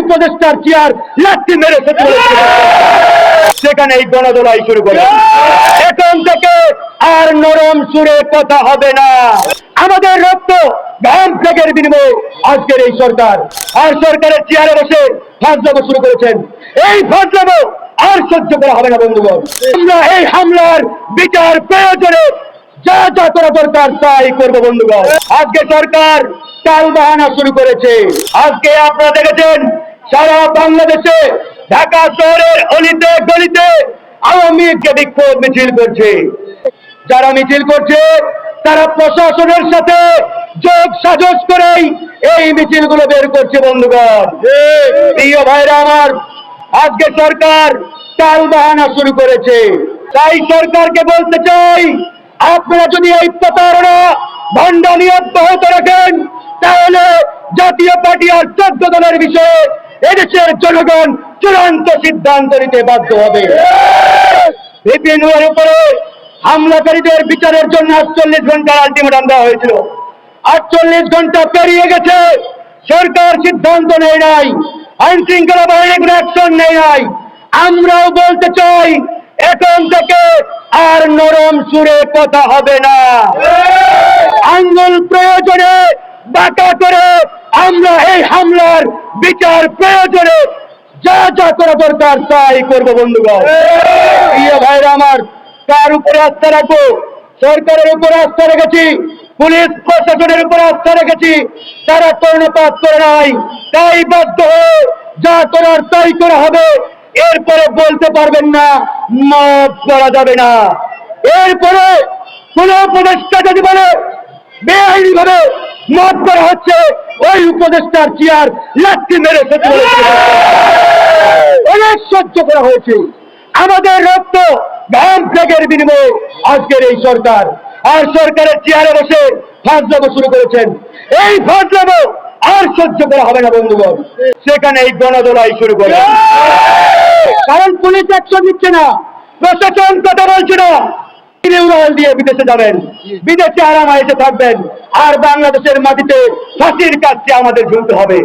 উপদেষ্টার চেয়ার লাঠি মেরে সেখানে এই গণদোলাই শুরু করে এখন থেকে আর নরম সুরে কথা হবে না। আমাদের রক্ত ঘাম ত্যাগের বিনিময়ে আজকের এই সরকার। আর সরকারের চেয়ারে বসে ফাজলামো শুরু করেছেন। এই ফাজলামো আর সহ্য করা হবে না, বন্ধুগণ। আমরা এই হামলার বিচার প্রয়োজনে যা যা করা দরকার তাই করব, বন্ধুগণ। আজকে সরকার টাল বাহানা শুরু করেছে। আজকে আপনারা দেখেছেন সারা বাংলাদেশে ঢাকা শহরের অলিতে গলিতে আওয়ামী লীগকে বিক্ষোভ মিছিল করছে। যারা মিছিল করছে, তারা প্রশাসনের সাথে যোগ সাজস করেই এই মিছিলগুলো বের করছে, বন্ধুগণ। আমার, আজকে সরকার টাল বাহানা শুরু করেছে। তাই সরকারকে বলতে চাই, আপনারা যদি এই প্রতারণা ভণ্ডামি অব্যাহত রাখেন, তাহলে জাতীয় পার্টি আর চোদ্দ দলের বিষয়ে এদেশের জনগণ চূড়ান্ত সিদ্ধান্ত নিতে বাধ্য হবে। বিপিএনের উপরে হামলাকারীদের বিচারের জন্য আটচল্লিশ ঘণ্টার আলটিমেটাম দেওয়া হয়েছিল। আটচল্লিশ ঘণ্টা পেরিয়ে গেছে, সরকার সিদ্ধান্ত নেয় নাই আইন শৃঙ্খলা বাহিনী কোনো অ্যাকশন নেয় নাই। আমরাও বলতে চাই, এখন থেকে আর নরম সুরে কথা হবে না। আঙ্গুল প্রয়োজনে বাঁকা করে আমরা এই হামলার বিচার প্রয়োজনে যা যা করা দরকার তাই করব, বন্ধুগণ। প্রিয় ভাইরা আমার, কার উপরে আস্থা রাখব? সরকারের উপরে আস্থা রেখেছি, পুলিশ প্রশাসনের উপরে আস্থা রেখেছি, তারা কর্ণপাত করে নাই, তাই বাধ্য হয়ে যা করার তাই করা হবে। এরপরে বলতে পারবেন না, মাফ করা যাবে না। এরপরে কোন উপদেষ্টা যদি বলে বেআইনি ভাবে মত করা হচ্ছে। ওই উপদেষ্টার চেয়ার লাঠি মেরে অনেক সহ্য করা হয়েছে। আমাদের রক্ত ঘাম ত্যাগের বিনিময়ে আজকের এই সরকার। আর সরকারের চেয়ারে বসে ফাজলামো শুরু করেছেন। এই ফাজলামো আর সহ্য করা হবে না বন্ধুগণ। সেখানে এই গণদোলাই শুরু করে কারণ পুলিশ অ্যাকশন নিচ্ছে না। প্রশাসন কথা বলছে না। উড়াল দিয়ে বিদেশে যাবেন। বিদেশে আরাম এসে থাকবেন। আর বাংলাদেশের মাটিতে ফাঁসির কাছে আমাদের ঝুলতে হবে।